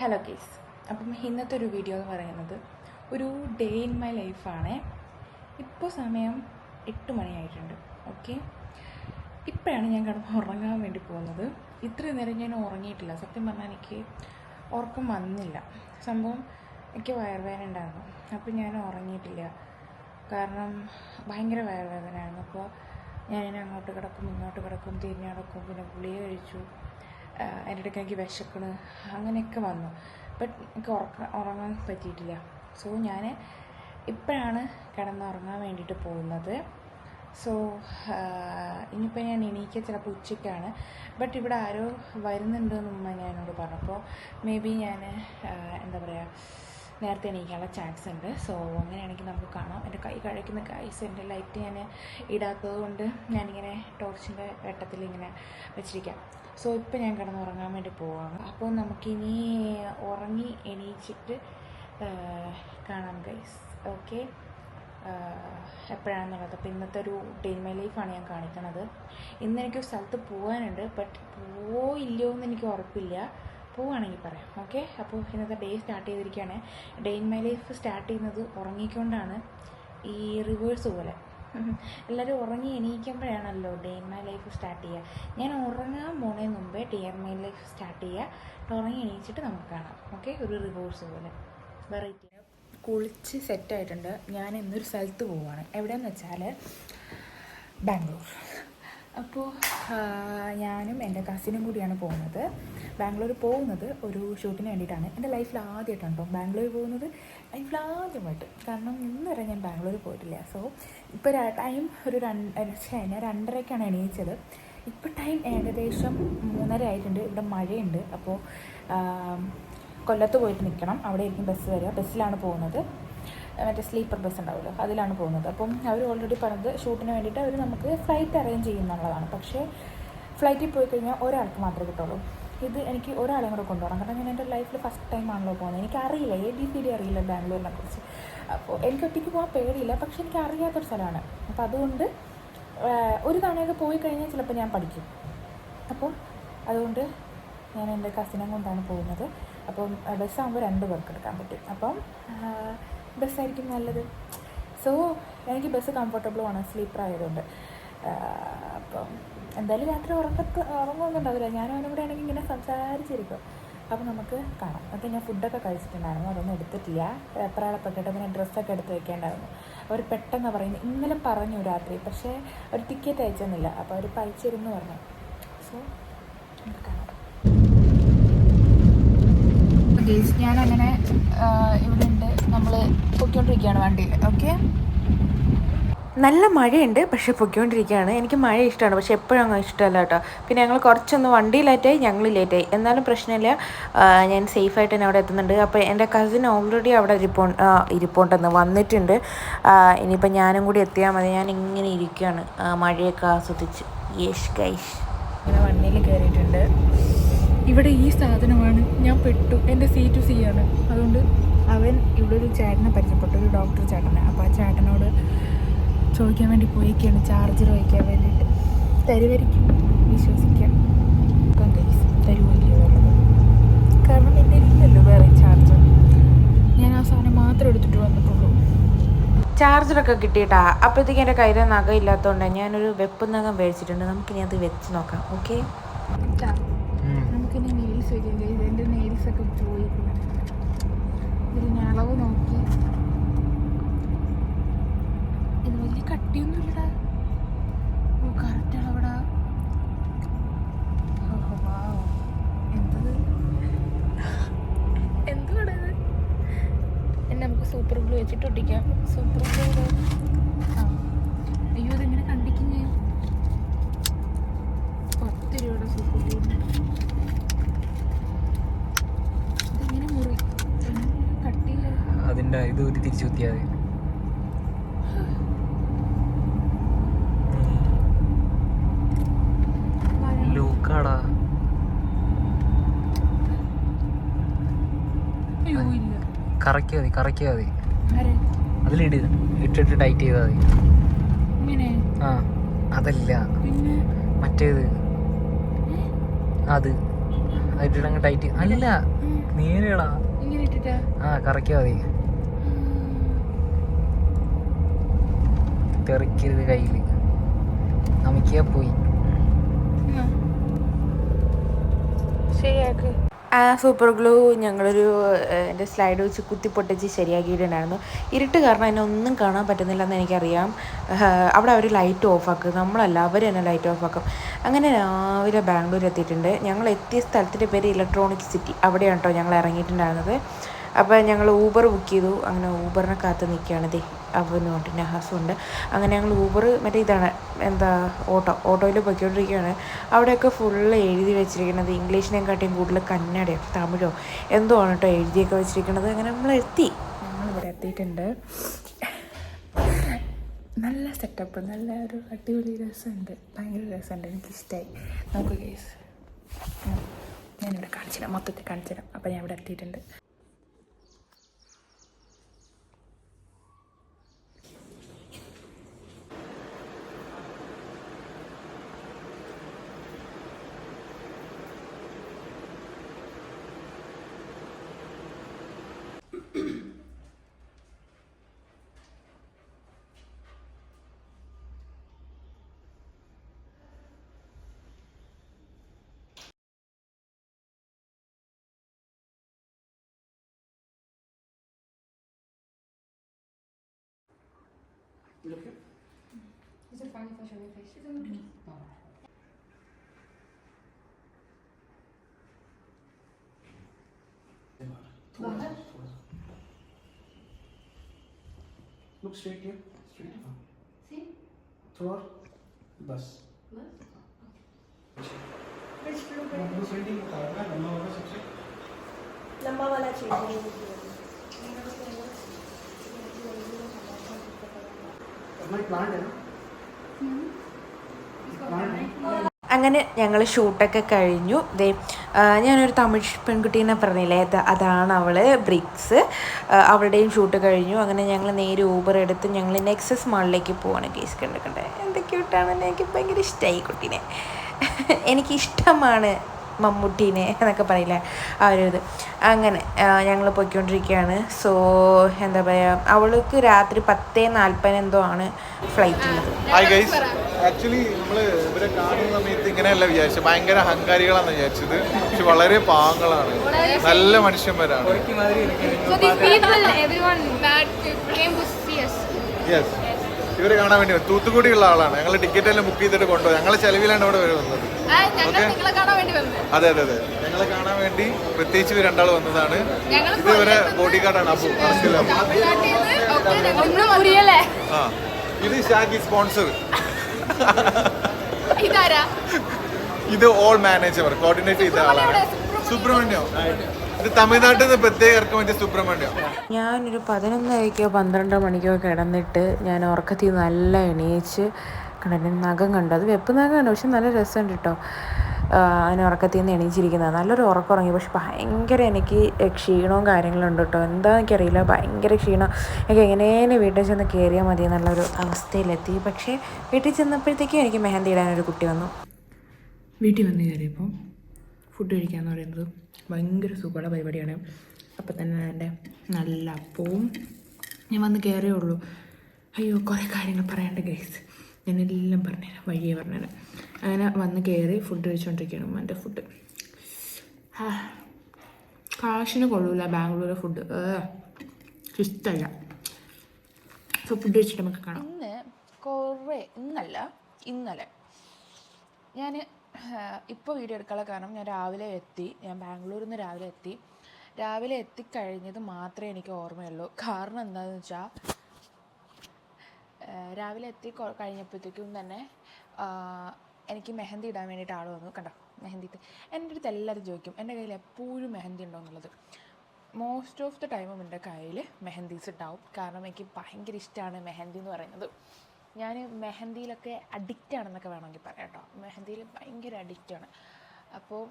Hello case അപ്പം ഇന്നത്തെ ഒരു വീഡിയോ എന്ന് പറയുന്നത് ഒരു ഡേ ഇൻ മൈ ലൈഫാണ് ഇപ്പോൾ സമയം എട്ട് മണിയായിട്ടുണ്ട്. ഓക്കെ ഇപ്പോഴാണ് ഞാൻ കിടന്ന് ഉറങ്ങാൻ വേണ്ടി പോകുന്നത്. ഇത്രയും നേരം ഞാൻ ഉറങ്ങിയിട്ടില്ല. സത്യം പറഞ്ഞാൽ എനിക്ക് ഉറക്കം വന്നില്ല. സംഭവം എനിക്ക് വയറുവേദന ഉണ്ടായിരുന്നു. അപ്പം ഞാൻ ഉറങ്ങിയിട്ടില്ല. കാരണം ഭയങ്കര വയറുവേദനയായിരുന്നു. അപ്പോൾ ഞാൻ അങ്ങോട്ട് കിടക്കും ഇങ്ങോട്ട് കിടക്കും തിരിഞ്ഞ് കിടക്കും പിന്നെ ഗുളിക കഴിച്ചു. എന്റെ ഇടയ്ക്ക് എനിക്ക് വിശക്കണ്. അങ്ങനെയൊക്കെ വന്നു. ബട്ട് എനിക്ക് ഉറക്ക ഉറങ്ങാൻ പറ്റിയിട്ടില്ല. സോ ഞാൻ ഇപ്പോഴാണ് കിടന്നുറങ്ങാൻ വേണ്ടിയിട്ട് പോകുന്നത്. സോ ഇനിയിപ്പോൾ ഞാൻ എണീക്കുക ചിലപ്പോൾ ഉച്ചയ്ക്കാണ്. ബട്ട് ഇവിടെ ആരോ വരുന്നുണ്ട് എന്ന് ഞാൻ എന്നോട് പറഞ്ഞപ്പോൾ മേ ബി ഞാൻ എന്താ പറയുക നേരത്തെ എണീക്കാനുള്ള ചാൻസ് ഉണ്ട്. സോ അങ്ങനെയാണെങ്കിൽ നമുക്ക് കാണാം. എന്റെ കൈ കഴിക്കുന്ന കൈസ് എന്റെ ലൈറ്റ് ഞാൻ ഇടാത്തത് കൊണ്ട് ഞാനിങ്ങനെ ടോർച്ചിന്റെ വെട്ടത്തിൽ ഇങ്ങനെ വെച്ചിരിക്കാം. സോ ഇപ്പം ഞാൻ കിടന്നുറങ്ങാൻ വേണ്ടി പോവാണ്. അപ്പോൾ നമുക്കിനി ഉറങ്ങി എണീച്ചിട്ട് കാണാം ഗൈസ് ഓക്കെ എപ്പോഴാണെന്നുള്ളത്. അപ്പോൾ ഇന്നത്തെ ഒരു ഡേ ലൈഫാണ് ഞാൻ കാണിക്കണത്. ഇന്ന് എനിക്ക് സ്ഥലത്ത് പോകാനുണ്ട് ബട്ട് പോയില്ലയോ എന്ന് എനിക്ക് ഉറപ്പില്ല. പോവുകയാണെങ്കിൽ പറയാം. ഓക്കെ അപ്പോൾ ഇന്നത്തെ ഡേ സ്റ്റാർട്ട് ചെയ്തിരിക്കുകയാണ്. Day in my life start ചെയ്യുന്നത് ഉറങ്ങിക്കൊണ്ടാണ്. ഈ റിവേഴ്സ് പോലെ. എല്ലാവരും ഉറങ്ങി എണീക്കുമ്പോഴാണല്ലോ day in my life start ചെയ്യുക. ഞാൻ ഉറങ്ങാൻ പോണതിന് മുമ്പേ day in my life start ചെയ്യുക. ഉറങ്ങി എണീച്ചിട്ട് നമുക്ക് കാണാം. ഓക്കെ ഒരു റിവേഴ്സ് പോലെ. വെറൈറ്റി കുളിച്ച് സെറ്റായിട്ടുണ്ട് ഞാൻ ഇന്നൊരു സ്ഥലത്ത് പോവുകയാണ് എവിടെയെന്ന് വെച്ചാൽ ബാംഗ്ലൂർ. അപ്പോൾ ഞാനും എന്റെ കസിനും കൂടിയാണ് പോകുന്നത്. ബാംഗ്ലൂർ പോകുന്നത് ഒരു ഷൂട്ടിന് വേണ്ടിയിട്ടാണ്. എന്റെ ലൈഫിൽ ആദ്യമായിട്ടാണ് കേട്ടോ ബാംഗ്ലൂർ പോകുന്നത്. ലൈഫിൽ ആദ്യമായിട്ട്. കാരണം ഇന്ന് വരെ ഞാൻ ബാംഗ്ലൂർ പോയിട്ടില്ല. സോ ഇപ്പോൾ ടൈം ഒരു രണ്ട് ഞാൻ രണ്ടരയ്ക്കാണ് എണീച്ചത്. ഇപ്പോൾ ടൈം ഏകദേശം മൂന്നര ആയിട്ടുണ്ട്. ഇവിടെ മഴയുണ്ട്. അപ്പോൾ കൊല്ലത്ത് പോയിട്ട് നിൽക്കണം അവിടെ ആയിരിക്കും ബസ് വരിക ബസ്സിലാണ് പോകുന്നത്. മറ്റേ സ്ലീപ്പർ ബസ് ഉണ്ടാവുമല്ലോ അതിലാണ് പോകുന്നത്. അപ്പം അവർ ഓൾറെഡി പറഞ്ഞത് ഷൂട്ടിന് വേണ്ടിയിട്ട് അവർ നമുക്ക് ഫ്ലൈറ്റ് അറേഞ്ച് ചെയ്യുന്നുള്ളതാണ്. പക്ഷേ ഫ്ലൈറ്റിൽ പോയി കഴിഞ്ഞാൽ ഒരാൾക്ക് മാത്രമേ കിട്ടുള്ളൂ. ഇത് എനിക്ക് ഒരാളെയും കൂടെ കൊണ്ടുപോകണം. കാരണം ഞാൻ എന്റെ ലൈഫിൽ ഫസ്റ്റ് ടൈം ആണല്ലോ പോകുന്നത്. എനിക്ക് അറിയില്ല എ ഡി സി ഡി അറിയില്ല ബാംഗ്ലൂരിനെ കുറിച്ച്. അപ്പോൾ എനിക്ക് ഒറ്റയ്ക്ക് പോകാൻ പേടിയില്ല പക്ഷേ എനിക്ക് അറിയാത്തൊരു സ്ഥലമാണ്. അപ്പോൾ അതുകൊണ്ട് ഒരു തവണയൊക്കെ പോയി കഴിഞ്ഞാൽ ചിലപ്പോൾ ഞാൻ പഠിക്കും. അപ്പോൾ അതുകൊണ്ട് ഞാൻ എന്റെ കസിനെ കൊണ്ടാണ് പോകുന്നത്. അപ്പം ബസ്സാകുമ്പോൾ രണ്ട് പേർക്ക് എടുക്കാൻ പറ്റും. അപ്പം ബസ്സായിരിക്കും നല്ലത്. സോ എനിക്ക് ബസ് കംഫർട്ടബിളുമാണ് സ്ലീപ്പർ ആയതുകൊണ്ട്. അപ്പം എന്തായാലും രാത്രി ഉറക്കത്ത് ഉറങ്ങുമൊന്നും ഉണ്ടാവില്ല. ഞാനും അവനും കൂടെ ആണെങ്കിൽ ഇങ്ങനെ സംസാരിച്ചിരിക്കും. അപ്പം നമുക്ക് കാണാം. അപ്പോൾ ഞാൻ ഫുഡൊക്കെ കഴിച്ചിട്ടുണ്ടായിരുന്നു. അതൊന്നും എടുത്തിട്ടില്ല. എപ്രാളപ്പെട്ടിട്ട് പിന്നെ ഡ്രസ്സൊക്കെ എടുത്ത് വെക്കേണ്ടായിരുന്നു. അവർ പെട്ടെന്ന് പറയുന്നു ഇന്നലെ പറഞ്ഞു രാത്രി പക്ഷേ ഒരു ടിക്കറ്റ് അയച്ചെന്നില്ല. അപ്പോൾ അവർ അയച്ചിരുന്നു പറഞ്ഞു. സോ നമുക്ക് കാണാം. ഞാൻ ഞാനങ്ങനെ ഇവിടെ നമ്മൾ പൊയ്ക്കൊണ്ടിരിക്കുകയാണ് വണ്ടിയിൽ ഓക്കെ നല്ല മഴയുണ്ട് പക്ഷേ പൊയ്ക്കൊണ്ടിരിക്കുകയാണ്. എനിക്ക് മഴ ഇഷ്ടമാണ് പക്ഷേ എപ്പോഴും അങ്ങ് ഇഷ്ടമല്ല കേട്ടോ. പിന്നെ ഞങ്ങൾ കുറച്ചൊന്ന് വണ്ടി ലേറ്റായി ഞങ്ങൾ ലേറ്റായി എന്നാലും പ്രശ്നമില്ല. ഞാൻ സേഫായിട്ട് തന്നെ അവിടെ എത്തുന്നുണ്ട്. അപ്പോൾ എന്റെ കസിൻ ഓൾറെഡി അവിടെ ഇരിപ്പോ ഇരിപ്പോണ്ടെന്ന് വന്നിട്ടുണ്ട്. ഇനിയിപ്പോൾ ഞാനും കൂടി എത്തിയാൽ മതി. ഞാൻ ഇങ്ങനെ ഇരിക്കുകയാണ് ആ, മഴയൊക്കെ ആസ്വദിച്ച്. യേശ് കൈഷ് ഇങ്ങനെ വണ്ടിയിൽ കയറിയിട്ടുണ്ട്. ഇവിടെ ഈ സാധനമാണ് ഞാൻ പെട്ടു. എന്റെ സീറ്റ് ടു സി ആണ്. അതുകൊണ്ട് അവൻ ഇവിടെ ഒരു ചേട്ടനെ പരിചയപ്പെട്ടു ഒരു ഡോക്ടർ ചേട്ടനെ. അപ്പോൾ ആ ചേട്ടനോട് ചോദിക്കാൻ വേണ്ടി പോയിക്കാണ് ചാർജർ വയ്ക്കാൻ വേണ്ടിയിട്ട്. തരുമായിരിക്കും വിശ്വസിക്കാം. ഇപ്പം ഗൈസ് തരുമല്ലോ കാരണം എന്റെ ഇല്ലല്ലോ വേറെ ചാർജർ ഞാൻ ആ സാധനം മാത്രം എടുത്തിട്ട് വന്നിട്ടുള്ളൂ. ചാർജറൊക്കെ കിട്ടിയിട്ടാ. അപ്പോഴത്തേക്ക് എന്റെ കയ്യിൽ നഖം ഇല്ലാത്തതുകൊണ്ട് ഞാനൊരു വെപ്പ് നഖം മേടിച്ചിട്ടുണ്ട്. നമുക്കിനി അത് വെച്ച് നോക്കാം ഓക്കെ നമുക്കിനി നെയിൽസ് വയ്ക്കാം എന്റെ നെയിൽസൊക്കെ പോയി. ഞാൻ അളവ് നോക്കി. ഇത് വലിയ കട്ടിയൊന്നുമില്ലടാ. ഓ കറക്റ്റ് അളവടാ. എന്തത്? എന്തുവാടാ ഇത്? എന്നെ നമുക്ക് സൂപ്പർ ഗ്ലൂ വെച്ചിട്ട് ഒട്ടിക്കാം. സൂപ്പർ ഗ്ലൂ അയ്യോ ഇതെങ്ങനെ കണ്ടിക്കും ഞാൻ പത്ത് രൂപയുടെ സൂപ്പർ ഗ്ലൂ ഇതെങ്ങനെ മുറി കട്ടിയില്ല അതിന്റെ ഇത് ഒരു തിരിച്ചു കുത്തിയാൽ മതി. ലൂക്കാടാ. അയ്യോ ഇല്ല. കറക്കിയാ മതി കറക്കിയാ മതി. ആരെ? അതിലിട് ഇട്ടിട്ട് ടൈറ്റ് ചെയ്താൽ മതി. ആ അതല്ല. മറ്റേത്. അത്. അതിട്ടിട്ട് അങ്ങ് ടൈറ്റ് അല്ല. നേരെയടാ നേരെടാ. ആ കറക്കിയാ മതി. തെറിക്കരുത് കയ്യിൽ നമുക്കേ പോയി. ശരിയാക്ക്. ആ സൂപ്പർ ഗ്ലൂ ഞങ്ങളൊരു എന്റെ സ്ലൈഡ് വെച്ച് കുത്തി പൊട്ടിച്ച് ശരിയാക്കിയിട്ടുണ്ടായിരുന്നു. ഇരുട്ട് കാരണം എന്നെ ഒന്നും കാണാൻ പറ്റുന്നില്ലെന്ന് എനിക്കറിയാം. ആഹ്, അവിടെ അവർ ലൈറ്റ് ഓഫാക്കും നമ്മളല്ല അവർ തന്നെ ലൈറ്റ് ഓഫാക്കും അങ്ങനെ രാവിലെ ബാംഗ്ലൂർ എത്തിയിട്ടുണ്ട്. ഞങ്ങൾ എത്തിയ സ്ഥലത്തിന്റെ പേര് ഇലക്ട്രോണിക് സിറ്റി അവിടെയാണ് കേട്ടോ ഞങ്ങൾ ഇറങ്ങിയിട്ടുണ്ടായിരുന്നത്. അപ്പോൾ ഞങ്ങൾ ഊബർ ബുക്ക് ചെയ്തു. അങ്ങനെ ഊബറിനെ കാത്ത് നിൽക്കുകയാണ് ദേ. അവനുണ്ട് നഹാസുണ്ട് അങ്ങനെ ഞങ്ങൾ ഊബർ മറ്റേ ഇതാണ് എന്താ ഓട്ടോ ഓട്ടോയിൽ പൊയ്ക്കൊണ്ടിരിക്കുകയാണ്. അവിടെയൊക്കെ ഫുള്ള് എഴുതി വെച്ചിരിക്കുന്നത് ഇംഗ്ലീഷിനെക്കാട്ടിയും കൂടുതൽ കന്നഡയോ തമിഴോ എന്തോ ആണ് കേട്ടോ എഴുതിയൊക്കെ വെച്ചിരിക്കുന്നത്. അങ്ങനെ നമ്മൾ എത്തി. ഞങ്ങളിവിടെ എത്തിയിട്ടുണ്ട്. നല്ല സെറ്റപ്പ് നല്ല ഒരു അടിപൊളി രസമുണ്ട്. ഭയങ്കര രസമുണ്ട്. എനിക്കിഷ്ടമായി നമുക്ക് കേസ് ഞാനിവിടെ കാണിച്ചു മൊത്തത്തിൽ കാണിച്ചു അപ്പോൾ ഞാൻ ഇവിടെ എത്തിയിട്ടുണ്ട്. 이렇게? 이제 많이 보시면 돼. 시즌 어. 나가? Look straight here. Straight. हाँ. See? थोड़ा बस बस फ्रेश ब्लू ब्लू पेंटिंग का लंबा वाला सबसे लंबा वाला चाहिए അങ്ങനെ ഞങ്ങൾ ഷൂട്ടൊക്കെ കഴിഞ്ഞു. ദേ ഞാനൊരു തമിഴ് പെൺകുട്ടീനെ പറഞ്ഞില്ലേ? അത് അതാണ് അവൾ ബ്രിക്സ്. അവളുടെയും ഷൂട്ട് കഴിഞ്ഞു. അങ്ങനെ ഞങ്ങൾ നേരെ ഊബർ എടുത്ത് ഞങ്ങൾ നെക്സസ് മാളിലേക്ക് പോവാണ് കേസ് കണ്ടിട്ടുണ്ട് കണ്ടേ? എന്ത് ക്യൂട്ടാണെന്ന് എനിക്ക് ഭയങ്കര ഇഷ്ടമായി കുട്ടീനെ. എനിക്കിഷ്ടമാണ് മമ്മൂട്ടീനെ എന്നൊക്കെ പറയില്ലേ ആ ഒരു ഇത്. അങ്ങനെ ഞങ്ങൾ പോയിക്കൊണ്ടിരിക്കുകയാണ്. സോ എന്താ പറയുക അവൾക്ക് രാത്രി പത്തേ നാൽപ്പത് എന്തോ ആണ് ഫ്ലൈറ്റ് ഉള്ളത്. ഗൈസ് ആക്ച്വലി നമ്മൾ ഇവരെ കാണുന്ന സമയത്ത് ഇങ്ങനെയല്ല വിചാരിച്ചത്. ഭയങ്കര അഹങ്കാരികളാണെന്ന് വിചാരിച്ചത്. പക്ഷെ വളരെ പാവങ്ങളാണ്. നല്ല മനുഷ്യന്മാരാണ്. യെസ് ഇവരെ കാണാൻ വേണ്ടി. തൂത്തുക്കുടിയുള്ള ആളാണ്. ഞങ്ങൾ ടിക്കറ്റ് എല്ലാം ബുക്ക് ചെയ്തിട്ട് കൊണ്ടുപോയി. ഞങ്ങളെ ചെലവിലാണ് ഇവിടെ വരുന്നത് അതെ അതെ അതെ. ഞങ്ങളെ കാണാൻ വേണ്ടി പ്രത്യേകിച്ച് ഇവർ രണ്ടാൾ വന്നതാണ്. ഇതുവരെ ഇത് ഇവരെ ബോഡി ഗാർഡാണ് അപ്പു മനസ്സിലാവും ആ. ഇത് ഷാഗി സ്പോൺസർ ഇത് ഓൾ മാനേജർ കോർഡിനേറ്റ് ചെയ്ത ആളാണ്. സുബ്രഹ്മണ്യം? ഇത് തമിഴ്നാട്ടിൽ നിന്ന് പ്രത്യേക സുബ്രഹ്മണ്യം. ഞാനൊരു പതിനൊന്നരയ്ക്കോ പന്ത്രണ്ട് മണിക്കോ കിടന്നിട്ട് ഞാൻ ഉറക്കത്തിൽ നല്ല എണീച്ച് കണ്ടു നഖം കണ്ടു. അത് വെപ്പ് നഖമാണ് പക്ഷെ നല്ല രസമുണ്ട് കേട്ടോ അതിന് ഉറക്കത്തിൽ നിന്ന് എണീച്ചിരിക്കുന്നത് നല്ലൊരു ഉറക്കം ഉറങ്ങി. പക്ഷെ ഭയങ്കര എനിക്ക് ക്ഷീണവും കാര്യങ്ങളും ഉണ്ട് കേട്ടോ എന്താ എനിക്കറിയില്ല ഭയങ്കര ക്ഷീണം. എനിക്ക് എങ്ങനെയും വീട്ടിൽ ചെന്ന് കയറിയാൽ മതി എന്നുള്ളൊരു അവസ്ഥയിലെത്തി. പക്ഷേ വീട്ടിൽ ചെന്നപ്പോഴത്തേക്കും എനിക്ക് മെഹന്തി ഇടാനൊരു കുട്ടി വന്നു. വീട്ടിൽ വന്ന് കയറിയപ്പോൾ ഫുഡ് കഴിക്കുക എന്ന് പറയുന്നത് ഭയങ്കര സുഖമുള്ള പരിപാടിയാണ്. അപ്പം തന്നെ എന്റെ നല്ല അപ്പവും ഞാൻ വന്ന് കയറേ ഉള്ളൂ. അയ്യോ കുറേ കാര്യങ്ങൾ പറയാണ്ട് ഗൈസ് ഞാനെല്ലാം പറഞ്ഞുതരാം വഴിയേ പറഞ്ഞുതരാം. അങ്ങനെ വന്ന് കയറി ഫുഡ് കഴിച്ചുകൊണ്ടിരിക്കുകയാണ് ഉമ്മാന്റെ ഫുഡ് കാശിന് കൊള്ളൂല ബാംഗ്ലൂർ ഫുഡ് ഇഷ്ടമല്ല സോ ഫുഡ് കഴിച്ചിട്ട് നമുക്ക് കാണാം. ഇന്ന് കുറേ ഇന്നല്ല ഇന്നലെ ഞാൻ ഇപ്പോൾ വീഡിയോ എടുക്കാനുള്ള കാരണം ഞാൻ രാവിലെ എത്തി. ഞാൻ ബാംഗ്ലൂരിൽ നിന്ന് രാവിലെ എത്തി. രാവിലെ എത്തിക്കഴിഞ്ഞത് മാത്രമേ എനിക്ക് ഓർമ്മയുള്ളൂ. കാരണം എന്താണെന്ന് വെച്ചാൽ രാവിലെ എത്തി കഴിഞ്ഞപ്പോഴത്തേക്കും തന്നെ എനിക്ക് മെഹന്തി ഇടാൻ വേണ്ടിയിട്ട് ആൾ വന്നു. കണ്ടോ? മെഹന്തി എന്റെ അടുത്ത് എല്ലാവരും ചോദിക്കും എന്റെ കയ്യിൽ എപ്പോഴും മെഹന്തി ഉണ്ടോ? എന്നുള്ളത്. മോസ്റ്റ് ഓഫ് ദ ടൈമും എന്റെ കയ്യിൽ മെഹന്തീസ് ഉണ്ടാവും കാരണം എനിക്ക് ഭയങ്കര ഇഷ്ടമാണ് മെഹന്തി എന്ന് പറയുന്നത്. ഞാൻ മെഹന്തിയിലൊക്കെ അഡിക്റ്റ് ആണെന്നൊക്കെ വേണമെങ്കിൽ പറയാം കേട്ടോ. മെഹന്തിയിൽ ഭയങ്കര അഡിക്റ്റാണ് അപ്പോൾ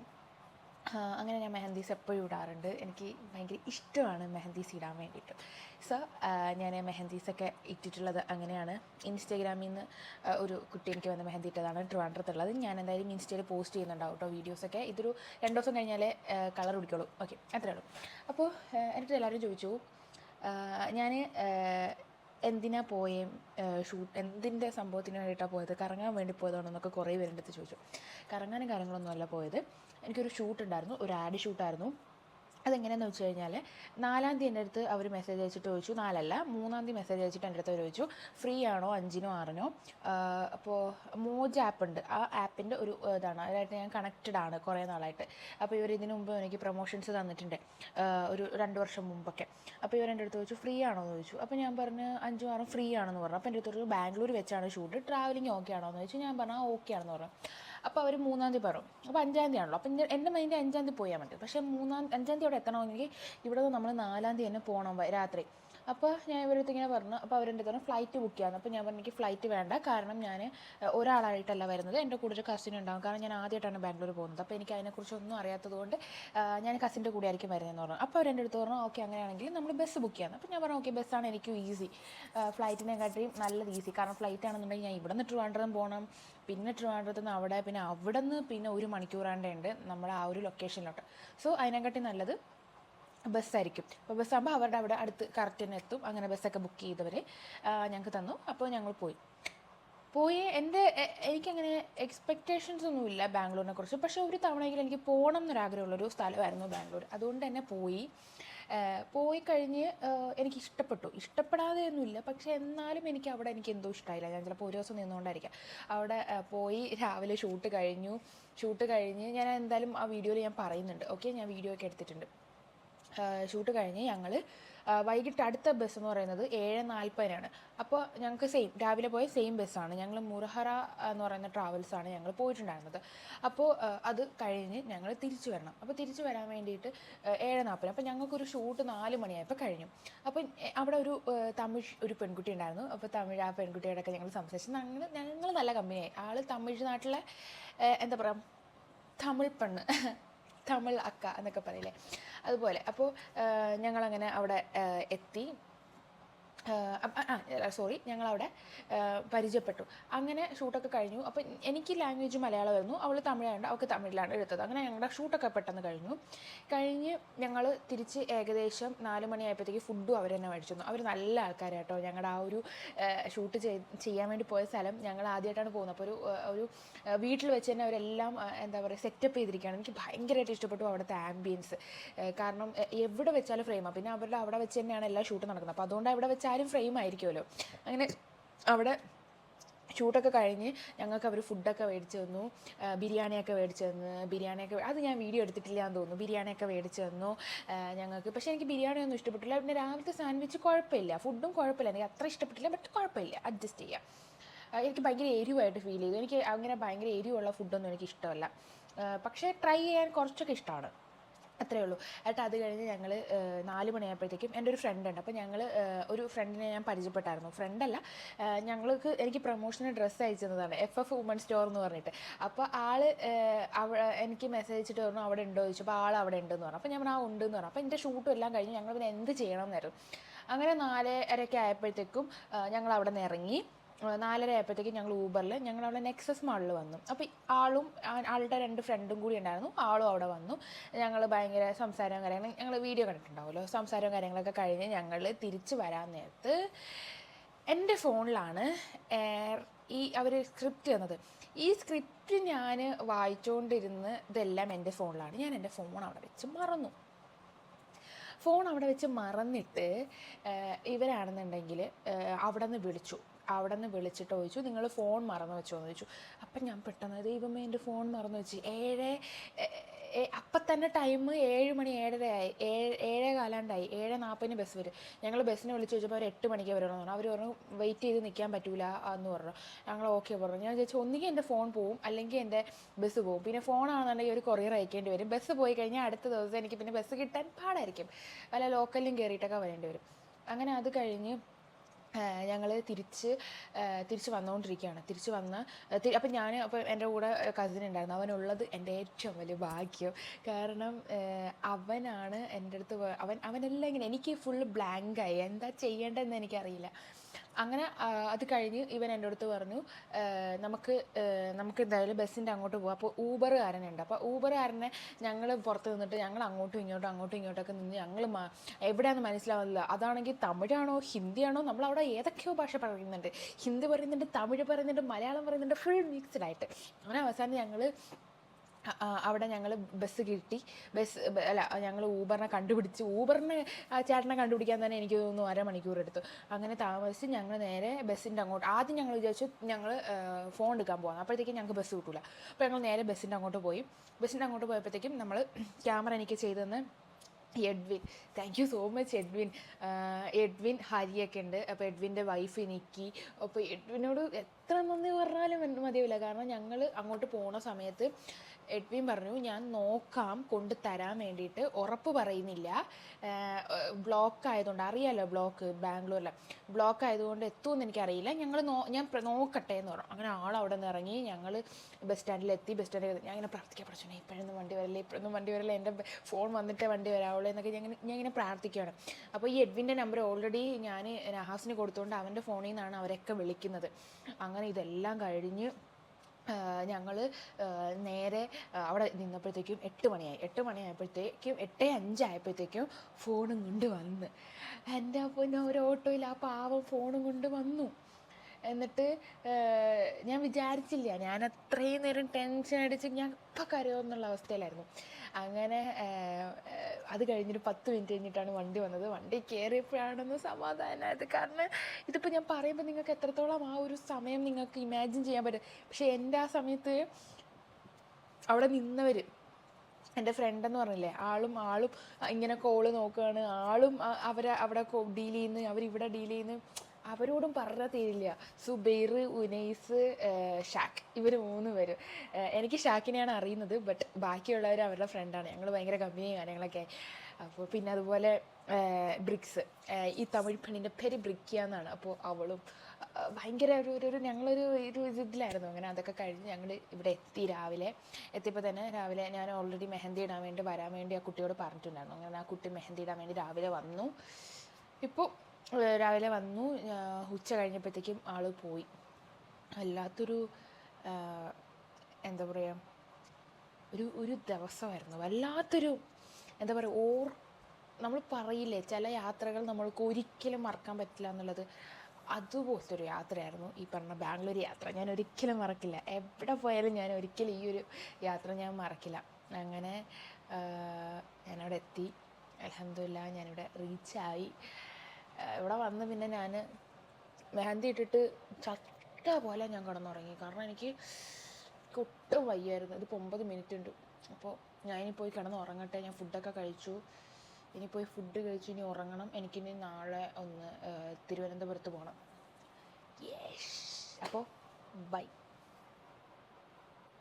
അങ്ങനെ ഞാൻ മെഹന്തീസ് എപ്പോഴും ഇടാറുണ്ട്. എനിക്ക് ഭയങ്കര ഇഷ്ടമാണ് മെഹന്തീസ് ഇടാൻ വേണ്ടിയിട്ട്. സോ ഞാൻ മെഹന്തീസൊക്കെ ഇട്ടിട്ടുള്ളത് അങ്ങനെയാണ്. ഇൻസ്റ്റാഗ്രാമിൽ നിന്ന് ഒരു കുട്ടി എനിക്ക് വന്ന് മെഹന്തി ഇട്ടതാണ് ട്രിവാൻഡ്രത്തുള്ളത് ഞാൻ എന്തായാലും ഇൻസ്റ്റയിൽ പോസ്റ്റ് ചെയ്യുന്നുണ്ടാവും കേട്ടോ വീഡിയോസൊക്കെ ഇതൊരു രണ്ട് ദിവസം കഴിഞ്ഞാലേ കളർ പിടിക്കുള്ളൂ ഓക്കെ അത്രേ ഉള്ളൂ. അപ്പോൾ എന്നിട്ട് എല്ലാവരും ചോദിച്ചു ഞാൻ എന്തിനാ പോയേ ഷൂട്ട് എന്തിന്റെ സംഭവത്തിന് വേണ്ടിയിട്ടാണ് പോയത്? കറങ്ങാൻ വേണ്ടി പോയതാണോ എന്നൊക്കെ കുറേ പേരുടെ അടുത്ത് ചോദിച്ചു. കറങ്ങാനും കാര്യങ്ങളൊന്നും അല്ല പോയത്. എനിക്കൊരു ഷൂട്ട് ഉണ്ടായിരുന്നു ഒരു ആഡ് ഷൂട്ടായിരുന്നു. അതെങ്ങനെയാണെന്ന് വെച്ച് കഴിഞ്ഞാൽ നാലാം തീയതി എന്റെ അടുത്ത് അവർ മെസ്സേജ് അയച്ചിട്ട് ചോദിച്ചു. നാലല്ല മൂന്നാം തീയതി മെസ്സേജ് അയച്ചിട്ട് എന്റെ അടുത്ത് അവർ ചോദിച്ചു. ഫ്രീ ആണോ അഞ്ചിനോ ആറിനോ? അപ്പോൾ മോജ് ആപ്പ് ഉണ്ട്. ആ ആപ്പിന്റെ ഒരു ഇതാണ്. അതായിട്ട് ഞാൻ കണക്റ്റഡ് ആണ് കുറേ നാളായിട്ട്. അപ്പോൾ ഇവർ ഇതിനു മുമ്പ് എനിക്ക് പ്രൊമോഷൻസ് തന്നിട്ടുണ്ട്. ഒരു രണ്ട് വർഷം മുമ്പൊക്കെ. അപ്പോൾ ഇവർ എന്റെ അടുത്ത് ചോദിച്ചു ഫ്രീ ആണോ? എന്ന് ചോദിച്ചു. അപ്പോൾ ഞാൻ പറഞ്ഞു അഞ്ചും ആറും ഫ്രീ ആണെന്ന് പറഞ്ഞു. അപ്പോൾ എന്റെ അടുത്തൊരു ബാംഗ്ലൂർ വെച്ചാണ് ഷൂട്ട് ട്രാവലിംഗ് ഓക്കെ ആണോ എന്ന് ചോദിച്ചു. ഞാൻ പറഞ്ഞു ഓക്കെ ആണെന്ന് പറഞ്ഞു. അപ്പോൾ അവർ മൂന്നാം തീയതി പറയും. അപ്പോൾ അഞ്ചാം തീയതി ആണല്ലോ. അപ്പം എന്റെ മൈൻഡ് അഞ്ചാം തീയതി പോയാൽ മതി. പക്ഷേ മൂന്നാം അഞ്ചാം തീയതി അവിടെ എത്തണമെങ്കിൽ ഇവിടെ നമ്മൾ നാലാം തീയതി തന്നെ പോകണം രാത്രി. അപ്പോൾ ഞാൻ ഇവരടുത്ത് ഇങ്ങനെ പറഞ്ഞു. അപ്പോൾ അവരെന്റെ പറഞ്ഞു? ഫ്ലൈറ്റ് ബുക്ക് ചെയ്യാമെന്ന് അപ്പോൾ ഞാൻ പറഞ്ഞു എനിക്ക് ഫ്ലൈറ്റ് വേണ്ട. കാരണം ഞാൻ ഒരാളായിട്ടല്ല വരുന്നത്. എന്റെ കൂടെ ഒരു കസിൻ ഉണ്ടാകും കാരണം ഞാൻ ആദ്യമായിട്ടാണ് ബാംഗ്ലൂർ പോകുന്നത്. അപ്പോൾ എനിക്ക് അതിനെക്കുറിച്ചൊന്നും അറിയാത്തതുകൊണ്ട് ഞാൻ കസിന്റെ കൂടെ ആയിരിക്കും വരുന്നതെന്ന് പറഞ്ഞു. അപ്പോൾ അവരെന്റെ അടുത്ത് പറഞ്ഞു ഓക്കെ അങ്ങനെയാണെങ്കിൽ നമ്മൾ ബസ് ബുക്ക് ചെയ്യാമെന്ന് അപ്പോൾ ഞാൻ പറഞ്ഞു ഓക്കെ ബസ്സാണ് എനിക്കും ഈസി ഫ്ലൈറ്റിനെക്കാട്ടിയും നല്ലത് ഈസി കാരണം ഫ്ലൈറ്റ് ആണെന്നുണ്ടെങ്കിൽ ഞാൻ ഇവിടെ നിന്ന് ട്രിവാൻഡ്രം പോകണം പിന്നെ ട്രിവാൻഡ്രത്ത് നിന്ന് അവിടെ പിന്നെ അവിടെ നിന്ന് പിന്നെ ഒരു മണിക്കൂറാണ്ട് ഉണ്ട് നമ്മുടെ ആ ഒരു ലൊക്കേഷനിലോട്ട് സോ അതിനെക്കാട്ടി നല്ലത് ബസ്സായിരിക്കും അപ്പോൾ ബസ്സാകുമ്പോൾ അവരുടെ അവിടെ അടുത്ത് കറക്റ്റ് തന്നെ എത്തും. അങ്ങനെ ബസ്സൊക്കെ ബുക്ക് ചെയ്തവർ ഞങ്ങൾക്ക് തന്നു. അപ്പോൾ ഞങ്ങൾ പോയി. പോയി എന്റെ എനിക്കങ്ങനെ എക്സ്പെക്റ്റേഷൻസ് ഒന്നുമില്ല ബാംഗ്ലൂരിനെ കുറിച്ച്. പക്ഷേ ഒരു തവണയെങ്കിലും എനിക്ക് പോകണം എന്നൊരാഗ്രഹമുള്ളൊരു സ്ഥലമായിരുന്നു ബാംഗ്ലൂർ അതുകൊണ്ട് തന്നെ പോയി. പോയി കഴിഞ്ഞ് എനിക്ക് ഇഷ്ടപ്പെട്ടു ഇഷ്ടപ്പെടാതെ ഒന്നുമില്ല പക്ഷേ എന്നാലും എനിക്ക് അവിടെ എനിക്ക് എന്തോ ഇഷ്ടമായില്ല ഞാൻ ചിലപ്പോൾ ഒരു ദിവസം നിന്നുകൊണ്ടായിരിക്കാം. അവിടെ പോയി രാവിലെ ഷൂട്ട് കഴിഞ്ഞു. ഷൂട്ട് കഴിഞ്ഞ് ഞാൻ എന്തായാലും ആ വീഡിയോയിൽ ഞാൻ പറയുന്നുണ്ട്. ഓക്കെ? ഞാൻ വീഡിയോ ഒക്കെ എടുത്തിട്ടുണ്ട്. ഷൂട്ട് കഴിഞ്ഞ് ഞങ്ങൾ വൈകിട്ട് അടുത്ത ബസ് എന്ന് പറയുന്നത് ഏഴ് നാൽപ്പതിനാണ്. അപ്പോൾ ഞങ്ങൾക്ക് സെയിം രാവിലെ പോയ സെയിം ബസ്സാണ് ഞങ്ങൾ മുറഹറ എന്ന് പറയുന്ന ട്രാവൽസാണ് ഞങ്ങൾ പോയിട്ടുണ്ടായിരുന്നത്. അപ്പോൾ അത് കഴിഞ്ഞ് ഞങ്ങൾ തിരിച്ചു വരണം. അപ്പോൾ തിരിച്ചു വരാൻ വേണ്ടിയിട്ട് ഏഴ് നാൽപ്പതിന് അപ്പോൾ ഞങ്ങൾക്കൊരു ഷൂട്ട് നാല് മണിയായപ്പോൾ കഴിഞ്ഞു. അപ്പം അവിടെ ഒരു തമിഴ് ഒരു പെൺകുട്ടി ഉണ്ടായിരുന്നു. അപ്പോൾ തമിഴ് ആ പെൺകുട്ടിയോടൊക്കെ ഞങ്ങൾ സംസാരിച്ചു ഞങ്ങൾ ഞങ്ങൾ നല്ല കമ്പനിയായി. ആൾ തമിഴ്നാട്ടിലെ എന്താ പറയുക തമിഴ് പെണ്ണ് തമിഴ് അക്ക എന്നൊക്കെ പറയില്ലേ. അതുപോലെ. അപ്പോൾ ഞങ്ങളങ്ങനെ അവിടെ എത്തി. സോറി ഞങ്ങളവിടെ പരിചയപ്പെട്ടു. അങ്ങനെ ഷൂട്ടൊക്കെ കഴിഞ്ഞു. അപ്പം എനിക്ക് ലാംഗ്വേജ് മലയാളമായിരുന്നു അവൾ തമിഴായതുകൊണ്ട് അവൾക്ക് തമിഴിലാണ് എടുത്തത്. അങ്ങനെ ഞങ്ങളുടെ ഷൂട്ടൊക്കെ പെട്ടെന്ന് കഴിഞ്ഞു. കഴിഞ്ഞ് ഞങ്ങൾ തിരിച്ച് ഏകദേശം നാല് മണിയായപ്പോഴത്തേക്ക് ഫുഡും അവർ തന്നെ മേടിച്ചു അവർ നല്ല ആൾക്കാരാട്ടോ. ഞങ്ങളുടെ ആ ഒരു ഷൂട്ട് ചെയ്യാൻ വേണ്ടി പോയ സ്ഥലം ഞങ്ങൾ ആദ്യമായിട്ടാണ് പോകുന്നത്. അപ്പോൾ ഒരു ഒരു വീട്ടിൽ വെച്ച് തന്നെ അവരെല്ലാം എന്താ പറയുക സെറ്റപ്പ് ചെയ്തിരിക്കുകയാണ്. എനിക്ക് ഭയങ്കരമായിട്ട് ഇഷ്ടപ്പെട്ടു അവിടുത്തെ ആംബിയൻസ് കാരണം എവിടെ വെച്ചാലും ഫ്രെയിമാണ് പിന്നെ അവരുടെ അവിടെ വെച്ച് തന്നെയാണ് എല്ലാ ഷൂട്ടും നടക്കുന്നത്. അപ്പോൾ അതുകൊണ്ട് അവിടെ വെച്ചാലും ഫ്രെയിം ആയിരിക്കുമല്ലോ. അങ്ങനെ അവിടെ ഷൂട്ടൊക്കെ കഴിഞ്ഞ് ഞങ്ങൾക്ക് അവർ ഫുഡൊക്കെ മേടിച്ച് തന്നു. ബിരിയാണിയൊക്കെ മേടിച്ച് തന്നു. ബിരിയാണിയൊക്കെ അത് ഞാൻ വീഡിയോ എടുത്തിട്ടില്ല എന്ന് തോന്നുന്നു. ബിരിയാണിയൊക്കെ മേടിച്ച് തന്നു. ഞങ്ങൾക്ക് പക്ഷേ എനിക്ക് ബിരിയാണി ഒന്നും ഇഷ്ടപ്പെട്ടില്ല. പിന്നെ രാവിലത്തെ സാൻഡ്വിച്ച് കുഴപ്പമില്ല. ഫുഡും കുഴപ്പമില്ല. എനിക്ക് അത്ര ഇഷ്ടപ്പെട്ടില്ല ബട്ട് കുഴപ്പമില്ല. അഡ്ജസ്റ്റ് ചെയ്യാം. എനിക്ക് ഭയങ്കര എരിവായിട്ട് ഫീൽ ചെയ്തു. എനിക്ക് അങ്ങനെ ഭയങ്കര എരിവുള്ള ഫുഡൊന്നും എനിക്ക് ഇഷ്ടമല്ല. പക്ഷേ ട്രൈ ചെയ്യാൻ കുറച്ചൊക്കെ ഇഷ്ടമാണ്. അത്രേ ഉള്ളൂ. എന്നിട്ട് അത് കഴിഞ്ഞ് ഞങ്ങൾ നാല് മണിയായപ്പോഴത്തേക്കും എന്റെ ഒരു ഫ്രണ്ട് ഉണ്ട്. അപ്പോൾ ഞങ്ങൾ ഒരു ഫ്രണ്ടിനെ ഞാൻ പരിചയപ്പെട്ടായിരുന്നു. ഫ്രണ്ടല്ല ഞങ്ങൾക്ക് എനിക്ക് പ്രൊമോഷന് ഡ്രസ്സ് അയച്ചു എഫ് എഫ് വുമൺ സ്റ്റോർ എന്ന് പറഞ്ഞിട്ട്. അപ്പോൾ ആൾ എനിക്ക് മെസ്സേജ് അയച്ചിട്ട് പറഞ്ഞു അവിടെ ഉണ്ടോ? ചോദിച്ചു. അപ്പോൾ ആൾ അവിടെ ഉണ്ടെന്ന് പറഞ്ഞു. അപ്പോൾ ഞാൻ ആ ഉണ്ട് എന്ന് പറഞ്ഞു. അപ്പോൾ എന്റെ ഷൂട്ടും എല്ലാം കഴിഞ്ഞ് ഞങ്ങൾ പിന്നെ എന്ത് ചെയ്യണം എന്നായിരുന്നു അങ്ങനെ നാലരയൊക്കെ ആയപ്പോഴത്തേക്കും ഞങ്ങൾ അവിടെ നിന്ന് ഇറങ്ങി. നാലര ആയപ്പോഴത്തേക്കും ഞങ്ങൾ ഊബറിൽ ഞങ്ങൾ അവിടെ നെക്സസ് മാളിൽ വന്നു. അപ്പോൾ ആളും ആളുടെ രണ്ട് ഫ്രണ്ടും കൂടി ഉണ്ടായിരുന്നു. ആളും അവിടെ വന്നു. ഞങ്ങൾ ഭയങ്കര സംസാരവും കാര്യങ്ങളും ഞങ്ങൾ വീഡിയോ കണ്ടിട്ടുണ്ടാവുമല്ലോ. സംസാരവും കാര്യങ്ങളൊക്കെ കഴിഞ്ഞ് ഞങ്ങൾ തിരിച്ച് വരാൻ നേരത്ത് എന്റെ ഫോണിലാണ് ഈ അവർ സ്ക്രിപ്റ്റ് തന്നത്. ഈ സ്ക്രിപ്റ്റ് ഞാൻ വായിച്ചുകൊണ്ടിരുന്ന ഇതെല്ലാം എന്റെ ഫോണിലാണ്. ഞാൻ എന്റെ ഫോൺ അവിടെ വെച്ച് മറന്നു. ഫോൺ അവിടെ വെച്ച് മറന്നിട്ട് ഇവരാണെന്നുണ്ടെങ്കിൽ അവിടെ നിന്ന് വിളിച്ചു. അവിടെ നിന്ന് വിളിച്ചിട്ട് ചോദിച്ചു. നിങ്ങൾ ഫോൺ മറന്നു വെച്ചോ എന്ന് ചോദിച്ചു. അപ്പം ഞാൻ പെട്ടെന്ന് ദൈവമേ എന്റെ ഫോൺ മറന്നു വെച്ച്. ഏഴ് അപ്പം തന്നെ ടൈം ഏഴ് മണി ഏഴര ആയി. ഏഴ് ഏഴേ കാലാണ്ടായി. ഏഴ് നാൽപ്പതിന് ബസ് വരും. ഞങ്ങൾ ബസ്സിനെ വിളിച്ച് ചോദിച്ചപ്പോൾ അവർ എട്ട് മണിക്ക് വരണമെന്ന് പറഞ്ഞു അവർ പറഞ്ഞു വെയിറ്റ് ചെയ്ത് നിൽക്കാൻ പറ്റൂല എന്ന് പറഞ്ഞു. ഞങ്ങൾ ഓക്കെ പറഞ്ഞു. ഞാൻ ചോദിച്ചു ഒന്നുകിൽ എന്റെ ഫോൺ പോവും അല്ലെങ്കിൽ എന്റെ ബസ് പോവും. പിന്നെ ഫോണാണെന്നുണ്ടെങ്കിൽ ഒരു കൊറിയർ അയക്കേണ്ടി വരും. ബസ് പോയി കഴിഞ്ഞാൽ അടുത്ത ദിവസം എനിക്ക് പിന്നെ ബസ് കിട്ടാൻ പാടായിരിക്കും. വല്ല ലോക്കലിലും കയറിയിട്ടൊക്കെ വരേണ്ടി വരും. അങ്ങനെ അത് കഴിഞ്ഞ് ഞങ്ങൾ തിരിച്ച് തിരിച്ച് വന്നുകൊണ്ടിരിക്കുകയാണ് തിരിച്ച് വന്ന് അപ്പം ഞാൻ അപ്പം എന്റെ കൂടെ കസിൻ ഉണ്ടായിരുന്നു. അവനുള്ളത് എന്റെ ഏറ്റവും വലിയ ഭാഗ്യം. കാരണം അവനാണ് എന്റെ അടുത്ത് അവൻ അവനെല്ലാം ഇങ്ങനെ എനിക്ക് ഫുള്ള് ബ്ലാങ്കായി എന്താ ചെയ്യേണ്ടതെന്ന് എനിക്കറിയില്ല. അങ്ങനെ അത് കഴിഞ്ഞ് ഇവൻ എന്റെ അടുത്ത് പറഞ്ഞു നമുക്ക് നമുക്ക് എന്തായാലും ബസ്സിന്റെ അങ്ങോട്ട് പോകാം അപ്പോൾ ഊബറുകാരനുണ്ട്. അപ്പോൾ ഊബറുകാരനെ ഞങ്ങൾ പുറത്ത് നിന്നിട്ട് ഞങ്ങൾ അങ്ങോട്ടും ഇങ്ങോട്ടും അങ്ങോട്ടും ഇങ്ങോട്ടൊക്കെ നിന്ന് ഞങ്ങൾ എവിടെയാണെന്ന് മനസ്സിലാവുന്നില്ല. അതാണെങ്കിൽ തമിഴാണോ ഹിന്ദിയാണോ നമ്മൾ അവിടെ ഏതൊക്കെയോ ഭാഷ പറയുന്നുണ്ട്. ഹിന്ദി പറയുന്നുണ്ട് തമിഴ് പറയുന്നുണ്ട് മലയാളം പറയുന്നുണ്ട് ഫുൾ മിക്സ്ഡ് ആയിട്ട്. അങ്ങനെ അവസാനം ഞങ്ങൾ അവിടെ ഞങ്ങൾ ബസ് കിട്ടി. ബസ് അല്ല ഞങ്ങൾ ഊബറിനെ കണ്ടുപിടിച്ച്. ഊബറിനെ ചേട്ടനെ കണ്ടുപിടിക്കാൻ തന്നെ എനിക്ക് തോന്നുന്നു അരമണിക്കൂർ എടുത്തു. അങ്ങനെ താമസിച്ച് ഞങ്ങൾ നേരെ ബസ്സിന്റെ അങ്ങോട്ട് ആദ്യം ഞങ്ങൾ വിചാരിച്ചു ഞങ്ങൾ ഫോൺ എടുക്കാൻ പോകാം അപ്പോഴത്തേക്കും ഞങ്ങൾക്ക് ബസ് കിട്ടില്ല അപ്പോൾ ഞങ്ങൾ നേരെ ബസ്സിന്റെ അങ്ങോട്ട് പോയി. ബസ്സിന്റെ അങ്ങോട്ട് പോയപ്പോഴത്തേക്കും നമ്മൾ ക്യാമറ എനിക്ക് ചെയ്തെന്ന് Edwin. Thank you so much Edwin. Edwin ഹരിയൊക്കെ ഉണ്ട്. അപ്പോൾ എഡ്വിന്റെ വൈഫ് നിക്കി. അപ്പോൾ എഡ്വിനോട് എത്ര നന്ദി പറഞ്ഞാലും മതിയാവില്ല. കാരണം ഞങ്ങൾ അങ്ങോട്ട് പോണ സമയത്ത് എഡ്വിൻ പറഞ്ഞു ഞാൻ നോക്കാം കൊണ്ട് തരാൻ വേണ്ടിയിട്ട്. ഉറപ്പ് പറയുന്നില്ല. ബ്ലോക്ക് ആയതുകൊണ്ട് അറിയാലോ ബ്ലോക്ക് ബാംഗ്ലൂരിലെ. ബ്ലോക്ക് ആയതുകൊണ്ട് എത്തുമെന്ന് എനിക്കറിയില്ല. ഞങ്ങൾ നോ ഞാൻ നോക്കട്ടെ എന്ന് പറഞ്ഞു. അങ്ങനെ ആൾ അവിടെ നിന്ന് ഇറങ്ങി ഞങ്ങൾ ബസ് സ്റ്റാൻഡിൽ എത്തി ബസ് സ്റ്റാൻഡിൽ ഞാൻ ഇങ്ങനെ പ്രാർത്ഥിക്കാൻ പ്രശ്നം ഇപ്പോഴൊന്നും വണ്ടി വരില്ല ഇപ്പോഴൊന്നും വണ്ടി വരില്ല എന്റെ ഫോൺ വന്നിട്ടേ വണ്ടി വരാവുള്ളൂ എന്നൊക്കെ ഞാൻ ഞാൻ ഇങ്ങനെ പ്രാർത്ഥിക്കുകയാണ് അപ്പോൾ ഈ എഡ്വിന്റെ നമ്പർ ഓൾറെഡി ഞാൻ നഹാസിന് കൊടുത്തുകൊണ്ട് അവന്റെ ഫോണിൽ നിന്നാണ് അവരൊക്കെ വിളിക്കുന്നത്. അങ്ങനെ ഇതെല്ലാം കഴിഞ്ഞ് ഞങ്ങൾ നേരെ അവിടെ നിന്നപ്പോഴത്തേക്കും എട്ട് മണിയായി. എട്ട് മണിയായപ്പോഴത്തേക്കും എട്ട് അഞ്ചായപ്പോഴത്തേക്കും ഫോണും കൊണ്ട് വന്ന്. എന്റെ അപ്പോൾ ഒരു ഓട്ടോയിൽ ആ പാവം ഫോണും കൊണ്ട് വന്നു. എന്നിട്ട് ഞാൻ വിചാരിച്ചില്ല. ഞാൻ അത്രയും നേരം ടെൻഷൻ അടിച്ച് ഞാൻ ഇപ്പം കരയുമെന്നുള്ള അവസ്ഥയിലായിരുന്നു. അങ്ങനെ അത് കഴിഞ്ഞൊരു പത്ത് മിനിറ്റ് കഴിഞ്ഞിട്ടാണ് വണ്ടി വന്നത്. വണ്ടി കയറിയപ്പോഴാണെന്ന് സമാധാനമായത് കാരണം ഇതിപ്പോൾ ഞാൻ പറയുമ്പോൾ നിങ്ങൾക്ക് എത്രത്തോളം ആ ഒരു സമയം നിങ്ങൾക്ക് ഇമാജിൻ ചെയ്യാൻ പറ്റും. പക്ഷേ എന്റെ ആ സമയത്ത് അവിടെ നിന്നവർ എന്റെ ഫ്രണ്ട് എന്ന് പറഞ്ഞില്ലേ ആളും ആളും ഇങ്ങനെ കോൾ നോക്കുകയാണ് ആളും അവരെ അവിടെ ഡീൽ ചെയ്യുന്നു അവരിവിടെ ഡീൽ ചെയ്യുന്നു. അവരോടും പറഞ്ഞാൽ തീരില്ല. സുബൈർ ഉനൈസ് ഷാക്ക് ഇവർ മൂന്ന് പേരും. എനിക്ക് ഷാക്കിനെയാണ് അറിയുന്നത് ബട്ട് ബാക്കിയുള്ളവർ അവരുടെ ഫ്രണ്ടാണ്. ഞങ്ങൾ ഭയങ്കര കമ്പനിയും കാര്യങ്ങളൊക്കെ. അപ്പോൾ പിന്നെ അതുപോലെ ബ്രിക്സ്. ഈ തമിഴ് പെണ്ണിന്റെ പേര് ബ്രിക്കിയാന്നാണ് അപ്പോൾ അവളും ഭയങ്കര ഒരു ഒരു- ഞങ്ങളൊരു ഒരു ഇതിലായിരുന്നു അങ്ങനെ. അതൊക്കെ കഴിഞ്ഞ് ഞങ്ങൾ ഇവിടെ എത്തി രാവിലെ. എത്തിയപ്പോൾ തന്നെ രാവിലെ ഞാൻ ഓൾറെഡി മെഹന്തി ഇടാൻ വേണ്ടി വരാൻ വേണ്ടി ആ കുട്ടിയോട് പറഞ്ഞിട്ടുണ്ടായിരുന്നു. അങ്ങനെ ആ കുട്ടി മെഹന്തി ഇടാൻ വേണ്ടി രാവിലെ വന്നു. ഇപ്പോൾ രാവിലെ വന്നു. ഉച്ച കഴിഞ്ഞപ്പോഴത്തേക്കും ആൾ പോയി. വല്ലാത്തൊരു എന്താ പറയുക ഒരു ഒരു ദിവസമായിരുന്നു. വല്ലാത്തൊരു എന്താ പറയുക ഓർ നമ്മൾ പറയില്ലേ ചില യാത്രകൾ നമ്മൾക്ക് ഒരിക്കലും മറക്കാൻ പറ്റില്ല എന്നുള്ളത്. അതുപോലത്തെ ഒരു യാത്രയായിരുന്നു ഈ പറഞ്ഞ ബാംഗ്ലൂർ യാത്ര. ഞാൻ ഒരിക്കലും മറക്കില്ല. എവിടെ പോയാലും ഞാൻ ഒരിക്കലും ഈ ഒരു യാത്ര ഞാൻ മറക്കില്ല. അങ്ങനെ ഞാനവിടെ എത്തി. അലഹമില്ല ഞാനിവിടെ റീച്ചായി ഇവിടെ വന്ന് പിന്നെ ഞാൻ മെഹന്തി ഇട്ടിട്ട് ചട്ട പോലെ ഞാൻ കിടന്നുറങ്ങി. കാരണം എനിക്ക് ഒട്ടും വയ്യായിരുന്നു. ഇതിപ്പോൾ ഒമ്പത് മിനിറ്റ് ഉണ്ട് അപ്പോൾ ഞാൻ ഇനി പോയി കിടന്ന് ഉറങ്ങട്ടെ ഞാൻ ഫുഡൊക്കെ കഴിച്ചു. ഇനി പോയി ഫുഡ് കഴിച്ച് ഇനി ഉറങ്ങണം. എനിക്കിനി നാളെ ഒന്ന് തിരുവനന്തപുരത്ത് പോകണം യേഷ് അപ്പോൾ ബൈ.